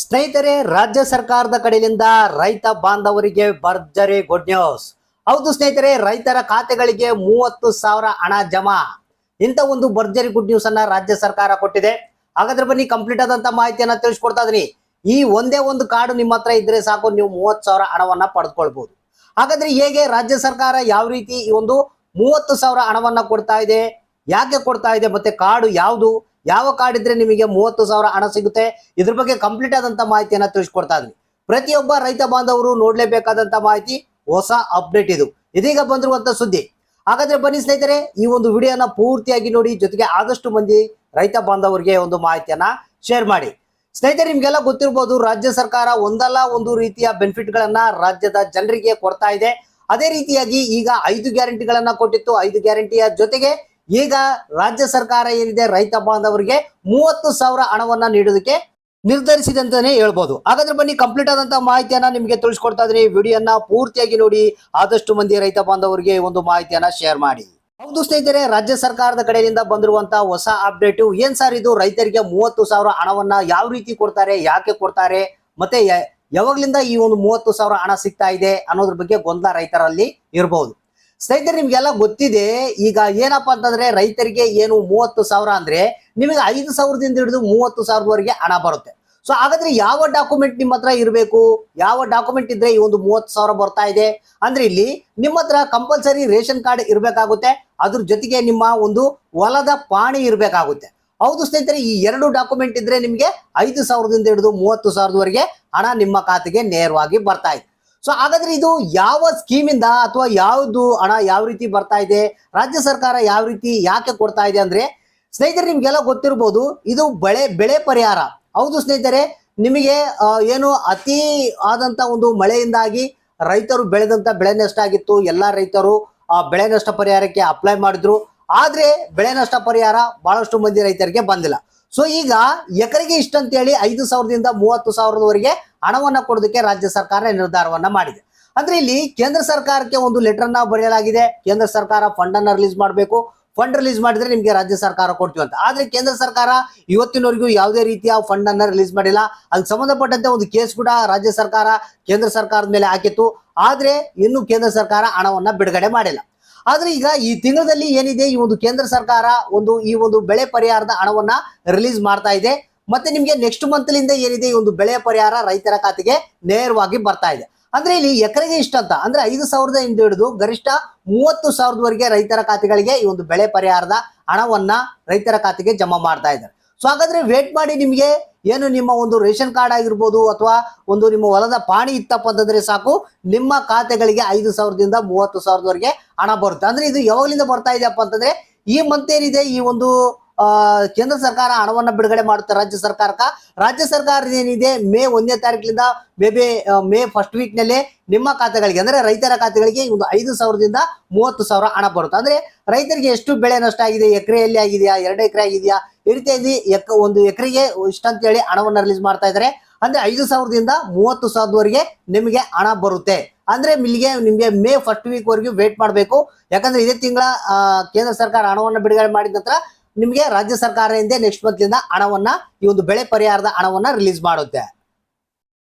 ಸ್ನೇಹಿತರೆ, ರಾಜ್ಯ ಸರ್ಕಾರದ ಕಡೆಯಿಂದ ರೈತ ಬಾಂಧವರಿಗೆ ಭರ್ಜರಿ ಗುಡ್ ನ್ಯೂಸ್ ಹೌದು ಸ್ನೇಹಿತರೆ, ರೈತರ ಖಾತೆಗಳಿಗೆ ಮೂವತ್ತು ಸಾವಿರ ಹಣ ಜಮಾ. ಇಂಥ ಒಂದು ಭರ್ಜರಿ ಗುಡ್ ನ್ಯೂಸ್ ಅನ್ನ ರಾಜ್ಯ ಸರ್ಕಾರ ಕೊಟ್ಟಿದೆ. ಹಾಗಾದ್ರೆ ಬನ್ನಿ ಕಂಪ್ಲೀಟ್ ಆದಂತ ಮಾಹಿತಿಯನ್ನ ತಿಳಿಸ್ಕೊಡ್ತಾ ಇದೀನಿ. ಈ ಒಂದೇ ಒಂದು ಕಾರ್ಡು ನಿಮ್ಮ ಹತ್ರ ಇದ್ರೆ ಸಾಕು, ನೀವು ಮೂವತ್ತು ಸಾವಿರ ಹಣವನ್ನ ಪಡೆದುಕೊಳ್ಬಹುದು ಹಾಗಾದ್ರೆ ಹೇಗೆ ರಾಜ್ಯ ಸರ್ಕಾರ ಯಾವ ರೀತಿ ಈ ಒಂದು ಮೂವತ್ತು ಸಾವಿರ ಹಣವನ್ನ ಕೊಡ್ತಾ ಇದೆ, ಯಾಕೆ ಕೊಡ್ತಾ ಇದೆ ಮತ್ತೆ ಕಾರ್ಡು ಯಾವುದು? ಯಾವ ಕಾರ್ಡ್ ಇದ್ರೆ ನಿಮಗೆ ಮೂವತ್ತು ಸಾವಿರ ಹಣ ಸಿಗುತ್ತೆ? ಇದ್ರ ಬಗ್ಗೆ ಕಂಪ್ಲೀಟ್ ಆದಂತ ಮಾಹಿತಿಯನ್ನ ತಿಳಿಸ್ಕೊಡ್ತಾ ಇದ್ವಿ ಪ್ರತಿಯೊಬ್ಬ ರೈತ ಬಾಂಧವರು ನೋಡ್ಲೇಬೇಕಾದಂತ ಮಾಹಿತಿ, ಹೊಸ ಅಪ್ಡೇಟ್ ಇದು. ಇದೀಗ ಬಂದಿರುವಂತ ಸುದ್ದಿ. ಹಾಗಾದ್ರೆ ಬನ್ನಿ ಸ್ನೇಹಿತರೆ, ಈ ಒಂದು ವಿಡಿಯೋನ ಪೂರ್ತಿಯಾಗಿ ನೋಡಿ, ಜೊತೆಗೆ ಆದಷ್ಟು ಮಂದಿ ರೈತ ಬಾಂಧವರಿಗೆ ಒಂದು ಮಾಹಿತಿಯನ್ನ ಶೇರ್ ಮಾಡಿ. ಸ್ನೇಹಿತರೆ, ನಿಮ್ಗೆಲ್ಲ ಗೊತ್ತಿರ್ಬೋದು, ರಾಜ್ಯ ಸರ್ಕಾರ ಒಂದಲ್ಲ ಒಂದು ರೀತಿಯ ಬೆನಿಫಿಟ್ ಗಳನ್ನ ರಾಜ್ಯದ ಜನರಿಗೆ ಕೊಡ್ತಾ ಇದೆ. ಅದೇ ರೀತಿಯಾಗಿ ಈಗ ಐದು ಗ್ಯಾರಂಟಿಗಳನ್ನ ಕೊಟ್ಟಿತ್ತು. ಐದು ಗ್ಯಾರಂಟಿಯ ಜೊತೆಗೆ ಈಗ ರಾಜ್ಯ ಸರ್ಕಾರ ಏನಿದೆ, ರೈತ ಬಾಂಧವರಿಗೆ ಮೂವತ್ತು ಸಾವಿರ ಹಣವನ್ನ ನೀಡೋದಕ್ಕೆ ನಿರ್ಧರಿಸಿದೆ ಅಂತಾನೆ ಹೇಳ್ಬೋದು. ಹಾಗಾದ್ರೆ ಬನ್ನಿ ಕಂಪ್ಲೀಟ್ ಆದಂತ ಮಾಹಿತಿಯನ್ನ ನಿಮಗೆ ತಿಳಿಸ್ಕೊಡ್ತಾ ಇದ್ದೀನಿ. ವಿಡಿಯೋನ ಪೂರ್ತಿಯಾಗಿ ನೋಡಿ, ಆದಷ್ಟು ಮಂದಿ ರೈತ ಬಾಂಧವರಿಗೆ ಒಂದು ಮಾಹಿತಿಯನ್ನ ಶೇರ್ ಮಾಡಿ. ಹೌದು ಸ್ನೇಹಿತರೆ, ರಾಜ್ಯ ಸರ್ಕಾರದ ಕಡೆಯಿಂದ ಬಂದಿರುವಂತ ಹೊಸ ಅಪ್ಡೇಟ್ ಏನ್ ಸರ್ ಇದು? ರೈತರಿಗೆ ಮೂವತ್ತು ಸಾವಿರ ಹಣವನ್ನ ಯಾವ ರೀತಿ ಕೊಡ್ತಾರೆ, ಯಾಕೆ ಕೊಡ್ತಾರೆ? ಮತ್ತೆ ಯಾವಾಗ್ಲಿಂದ ಈ ಒಂದು ಮೂವತ್ತು ಸಾವಿರ ಹಣ ಸಿಗ್ತಾ ಇದೆ ಅನ್ನೋದ್ರ ಬಗ್ಗೆ ಗೊಂದಲ ರೈತರಲ್ಲಿ ಇರಬಹುದು ಸ್ನೇಹಿತರೆ, ನಿಮ್ಗೆಲ್ಲ ಗೊತ್ತಿದೆ, ಈಗ ಏನಪ್ಪಾ ಅಂತಂದ್ರೆ ರೈತರಿಗೆ ಏನು ಮೂವತ್ತು ಸಾವಿರ ಅಂದ್ರೆ ನಿಮಗೆ ಐದು ಸಾವಿರದಿಂದ ಹಿಡಿದು ಮೂವತ್ತು ಸಾವಿರದವರೆಗೆ ಹಣ ಬರುತ್ತೆ. ಸೊ ಹಾಗಾದ್ರೆ ಯಾವ ಡಾಕ್ಯುಮೆಂಟ್ ನಿಮ್ಮ ಹತ್ರ ಇರಬೇಕು? ಯಾವ ಡಾಕ್ಯುಮೆಂಟ್ ಇದ್ರೆ ಈ ಒಂದು ಮೂವತ್ತು ಸಾವಿರ ಬರ್ತಾ ಇದೆ? ಅಂದ್ರೆ ಇಲ್ಲಿ ನಿಮ್ಮ ಹತ್ರ ಕಂಪಲ್ಸರಿ ರೇಷನ್ ಕಾರ್ಡ್ ಇರಬೇಕಾಗುತ್ತೆ, ಅದ್ರ ಜೊತೆಗೆ ನಿಮ್ಮ ಒಂದು ಹೊಲದ ಪಾಣಿ ಇರಬೇಕಾಗುತ್ತೆ. ಹೌದು ಸ್ನೇಹಿತರೆ, ಈ ಎರಡು ಡಾಕ್ಯುಮೆಂಟ್ ಇದ್ರೆ ನಿಮಗೆ ಐದು ಸಾವಿರದಿಂದ ಹಿಡಿದು ಮೂವತ್ತು ಸಾವಿರದವರೆಗೆ ಹಣ ನಿಮ್ಮ ಖಾತೆಗೆ ನೇರವಾಗಿ ಬರ್ತಾ ಇದೆ ಸೊ ಹಾಗಾದ್ರೆ ಇದು ಯಾವ ಸ್ಕೀಮಿಂದ ಅಥವಾ ಯಾವುದು ಹಣ ಯಾವ ರೀತಿ ಬರ್ತಾ ಇದೆ, ರಾಜ್ಯ ಸರ್ಕಾರ ಯಾವ ರೀತಿ ಯಾಕೆ ಕೊಡ್ತಾ ಇದೆ ಅಂದ್ರೆ, ಸ್ನೇಹಿತರೆ ನಿಮ್ಗೆಲ್ಲ ಗೊತ್ತಿರ್ಬೋದು, ಇದು ಬೆಳೆ ಬೆಳೆ ಪರಿಹಾರ. ಹೌದು ಸ್ನೇಹಿತರೆ, ನಿಮಗೆ ಏನು ಅತಿ ಆದಂತ ಒಂದು ಮಳೆಯಿಂದಾಗಿ ರೈತರು ಬೆಳೆದಂತ ಬೆಳೆ ನಷ್ಟ ಆಗಿತ್ತು. ಎಲ್ಲಾ ರೈತರು, ಆ, ಬೆಳೆ ನಷ್ಟ ಪರಿಹಾರಕ್ಕೆ ಅಪ್ಲೈ ಮಾಡಿದ್ರು. ಆದ್ರೆ ಬೆಳೆ ನಷ್ಟ ಪರಿಹಾರ ಬಹಳಷ್ಟು ಮಂದಿ ರೈತರಿಗೆ ಬಂದಿಲ್ಲ. ಸೊ ಈಗ ಎಕರೆಗೆ ಇಷ್ಟಂತೇಳಿ ಐದು ಸಾವಿರದಿಂದ ಮೂವತ್ತು ಸಾವಿರದವರೆಗೆ ಹಣವನ್ನ ಕೊಡೋದಕ್ಕೆ ರಾಜ್ಯ ಸರ್ಕಾರ ನಿರ್ಧಾರವನ್ನ ಮಾಡಿದೆ. ಅಂದ್ರೆ ಇಲ್ಲಿ ಕೇಂದ್ರ ಸರ್ಕಾರಕ್ಕೆ ಒಂದು ಲೆಟರ್ ಅನ್ನ ಬರೆಯಲಾಗಿದೆ. ಕೇಂದ್ರ ಸರ್ಕಾರ ಫಂಡ್ ಅನ್ನ ರಿಲೀಸ್ ಮಾಡಬೇಕು. ಫಂಡ್ ರಿಲೀಸ್ ಮಾಡಿದ್ರೆ ನಿಮಗೆ ರಾಜ್ಯ ಸರ್ಕಾರ ಕೊಡ್ತೀವಿ ಅಂತ. ಆದ್ರೆ ಕೇಂದ್ರ ಸರ್ಕಾರ ಇವತ್ತಿನವರೆಗೂ ಯಾವುದೇ ರೀತಿಯ ಫಂಡ್ ಅನ್ನ ರಿಲೀಸ್ ಮಾಡಿಲ್ಲ. ಅದಕ್ಕೆ ಸಂಬಂಧಪಟ್ಟಂತೆ ಒಂದು ಕೇಸ್ ಕೂಡ ರಾಜ್ಯ ಸರ್ಕಾರ, ಕೇಂದ್ರ ಸರ್ಕಾರದ ಮೇಲೆ ಹಾಕಿತ್ತು. ಆದ್ರೆ ಇನ್ನು ಕೇಂದ್ರ ಸರ್ಕಾರ ಹಣವನ್ನ ಬಿಡುಗಡೆ ಮಾಡಿಲ್ಲ. ಆದ್ರೆ ಈಗ ಈ ತಿಂಗಳಲ್ಲಿ ಏನಿದೆ, ಈ ಒಂದು ಕೇಂದ್ರ ಸರ್ಕಾರ ಒಂದು, ಈ ಒಂದು ಬೆಳೆ ಪರಿಹಾರದ ಹಣವನ್ನ ರಿಲೀಸ್ ಮಾಡ್ತಾ ಇದೆ. ಮತ್ತೆ ನಿಮ್ಗೆ ನೆಕ್ಸ್ಟ್ ಮಂತ್ಲಿಂದ ಏನಿದೆ, ಈ ಒಂದು ಬೆಳೆ ಪರಿಹಾರ ರೈತರ ಖಾತೆಗೆ ನೇರವಾಗಿ ಬರ್ತಾ ಇದೆ. ಅಂದ್ರೆ ಇಲ್ಲಿ ಎಕರೆಗೆ ಇಷ್ಟ ಅಂತ, ಅಂದ್ರೆ ಐದು ಸಾವಿರದ ಇಂದ ಹಿಡಿದು ಗರಿಷ್ಠ ಮೂವತ್ತು ಸಾವಿರದವರೆಗೆ ರೈತರ ಖಾತೆಗಳಿಗೆ ಈ ಒಂದು ಬೆಳೆ ಪರಿಹಾರದ ಹಣವನ್ನ ರೈತರ ಖಾತೆಗೆ ಜಮಾ ಮಾಡ್ತಾ ಇದ್ದಾರೆ. ಸೊ ಹಾಗಾದ್ರೆ ವೇಟ್ ಮಾಡಿ ನಿಮ್ಗೆ ಏನು ನಿಮ್ಮ ಒಂದು ರೇಷನ್ ಕಾರ್ಡ್ ಆಗಿರ್ಬೋದು ಅಥವಾ ಒಂದು ನಿಮ್ಮ ಹೊಲದ ಪಾಣಿ ಇತ್ತಪ್ಪ ಅಂತಂದ್ರೆ ಸಾಕು, ನಿಮ್ಮ ಖಾತೆಗಳಿಗೆ ಐದು ಸಾವಿರದಿಂದ ಮೂವತ್ತು ಸಾವಿರದವರೆಗೆ ಹಣ ಬರುತ್ತೆ. ಅಂದ್ರೆ ಇದು ಯಾವಾಗಲಿಂದ ಬರ್ತಾ ಇದೆಯಪ್ಪ ಅಂತಂದ್ರೆ, ಈ ಮಂತ್ ಏನಿದೆ, ಈ ಒಂದು ಕೇಂದ್ರ ಸರ್ಕಾರ ಹಣವನ್ನ ಬಿಡುಗಡೆ ಮಾಡುತ್ತೆ ರಾಜ್ಯ ಸರ್ಕಾರಕ್ಕ. ರಾಜ್ಯ ಸರ್ಕಾರ ಏನಿದೆ ಮೇ ಒಂದನೇ ತಾರೀಕಿನಿಂದ ಮೇ ಮೇ ಫಸ್ಟ್ ವೀಕ್ನಲ್ಲಿ ನಿಮ್ಮ ಖಾತೆಗಳಿಗೆ, ಅಂದ್ರೆ ರೈತರ ಖಾತೆಗಳಿಗೆ ಒಂದು ಐದು ಸಾವಿರದಿಂದ ಮೂವತ್ತು ಸಾವಿರ ಹಣ ಬರುತ್ತೆ. ಅಂದ್ರೆ ರೈತರಿಗೆ ಎಷ್ಟು ಬೆಳೆ ನಷ್ಟ ಆಗಿದೆ? ಎಕರೆಯಲ್ಲಿ ಆಗಿದೆಯಾ? ಎರಡು ಎಕರೆ ಆಗಿದೆಯಾ? ಈ ರೀತಿಯಾಗಿ ಎಕ್, ಒಂದು ಎಕರೆಗೆ ಇಷ್ಟಂತೇಳಿ ಹಣವನ್ನ ರಿಲೀಸ್ ಮಾಡ್ತಾ ಇದ್ದಾರೆ. ಅಂದ್ರೆ ಐದು ಸಾವಿರದಿಂದ ಮೂವತ್ತು ಸಾವಿರದವರೆಗೆ ನಿಮಗೆ ಹಣ ಬರುತ್ತೆ. ಅಂದ್ರೆ ಮಿಲ್ಗೆ ನಿಮಗೆ ಮೇ ಫಸ್ಟ್ ವೀಕ್ ವರೆಗೂ ವೇಟ್ ಮಾಡಬೇಕು. ಯಾಕಂದ್ರೆ ಇದೇ ತಿಂಗಳ ಕೇಂದ್ರ ಸರ್ಕಾರ ಹಣವನ್ನ ಬಿಡುಗಡೆ ಮಾಡಿದ ನಂತರ ನಿಮಗೆ ರಾಜ್ಯ ಸರ್ಕಾರದಿಂದ ನೆಕ್ಸ್ಟ್ ಮಂತ್ಲಿಂದ ಹಣವನ್ನ ಈ ಒಂದು ಬೆಳೆ ಪರಿಹಾರದ ಹಣವನ್ನ ರಿಲೀಸ್ ಮಾಡುತ್ತೆ.